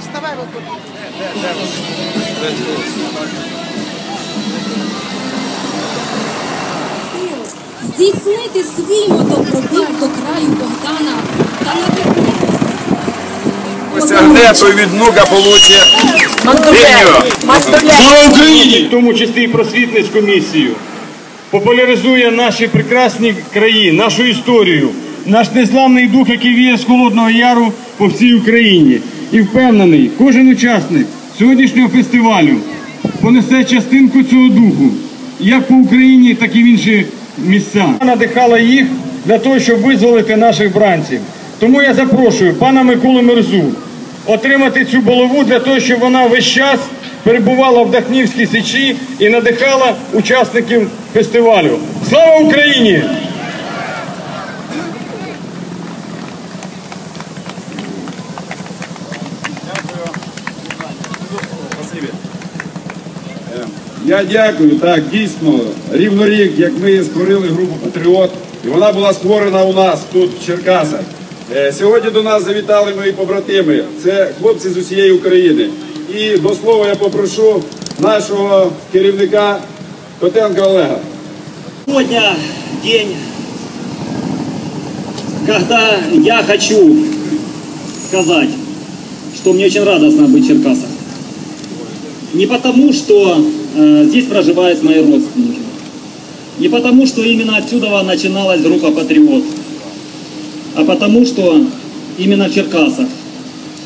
Вставай вот тут. здійснити свій мотопробіг до краю Богдана та надихнути. Осягне, то від внука. Слава Україні! В тому числі і просвітницьку місію. Популяризує наші прекрасні краї, нашу історію, наш незламний дух, який віє з Холодного Яру по всій Україні. І впевнений, кожен учасник сьогоднішнього фестивалю понесе частинку цього духу, як по Україні, так і в інші місця. Надихала їх для того, щоб визволити наших бранців. Тому я запрошую пана Миколу Мерзу отримати цю булаву для того, щоб вона весь час перебувала в Дахнівській сечі і надихала учасників фестивалю. Слава Україні! Я дякую. Так, дійсно, рівно рік, як ми створили групу Патріот, і вона була створена у нас тут, в Черкасах. Е, Сьогодні до нас завітали мої побратими. Це хлопці з усієї України. І до слова я попрошу нашого керівника Котенка Олега. Сегодня день, когда я хочу сказать, что мне очень радостно быть в Черкасах. Не потому, что э, здесь проживают мои родственники. Не потому, что именно отсюда начиналась группа «Патриот». А потому, что именно в Черкасах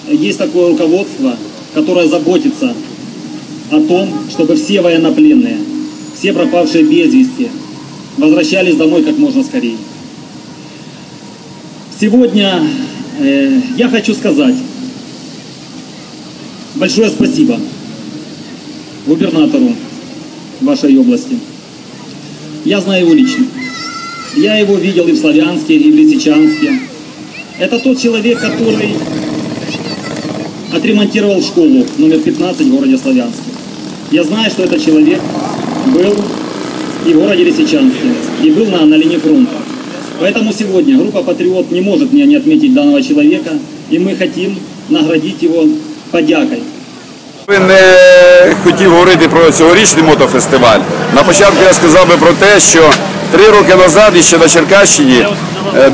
есть такое руководство, которое заботится о том, чтобы все военнопленные, все пропавшие без вести, возвращались домой как можно скорее. Сегодня э, я хочу сказать большое спасибо губернатору вашей области. Я знаю его лично. Я его видел и в Славянске, и в Лисичанске. Это тот человек, который отремонтировал школу номер 15 в городе Славянске. Я знаю, что этот человек был и в городе Лисичанске, и был на, на линии фронта. Поэтому сегодня группа «Патриот» не может мне не отметить данного человека, и мы хотим наградить его подякой. Я не хотів говорити про цьогорічний мотофестиваль. На початку я сказав би про те, що три роки назад і ще на Черкащині,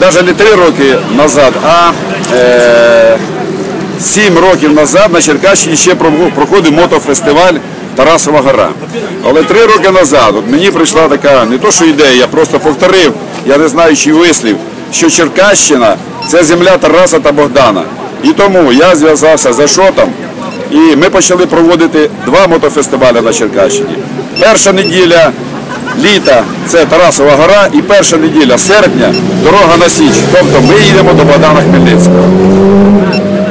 навіть не три роки назад, а е, сім років назад на Черкащині ще проходив мотофестиваль Тарасова гора. Але три роки назад от мені прийшла така не то, що ідея, я просто повторив, я не знаю, чи вислів, що Черкащина це земля Тараса та Богдана. І тому я зв'язався з Ашотом, і ми почали проводити два мотофестивалі на Черкащині. Перша неділя літа це Тарасова гора, і перша неділя серпня дорога на Січ. Тобто ми їдемо до Богдана Хмельницького.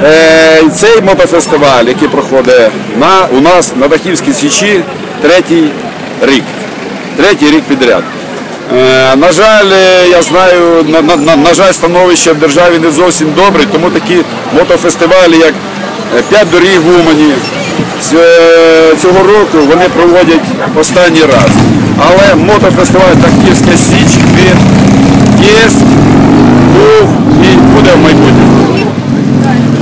Е, цей мотофестиваль, який проходить на, у нас на Дахівській Січі третій рік. Третій рік підряд. Е, на жаль, е, я знаю, на, на, на, жаль, становище в державі не зовсім добре, тому такі мотофестивалі, як «П'ять доріг в Умані, е, цього року вони проводять останній раз. Але мотофестиваль Дахівська Січ він є, був і буде в майбутньому.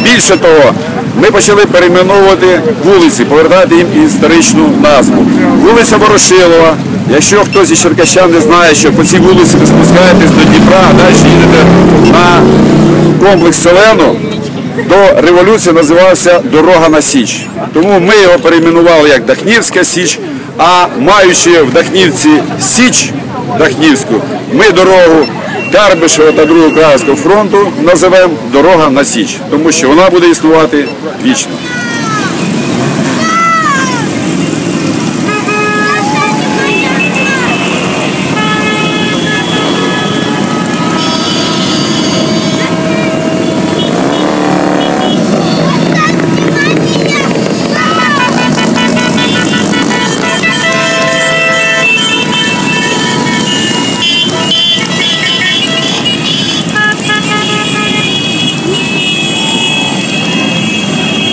Більше того, ми почали перейменовувати вулиці, повертати їм історичну назву. Вулиця Ворошилова. Якщо хтось із черкащан не знає, що по цій вулиці ви спускаєтесь до Дніпра, а далі їдете на комплекс Селену, до революції називався Дорога на Січ. Тому ми його перейменували як Дахнівська Січ, а маючи в Дахнівці Січ Дахнівську, ми дорогу Карбишева та Другого Українського фронту називаємо Дорога на Січ, тому що вона буде існувати вічно.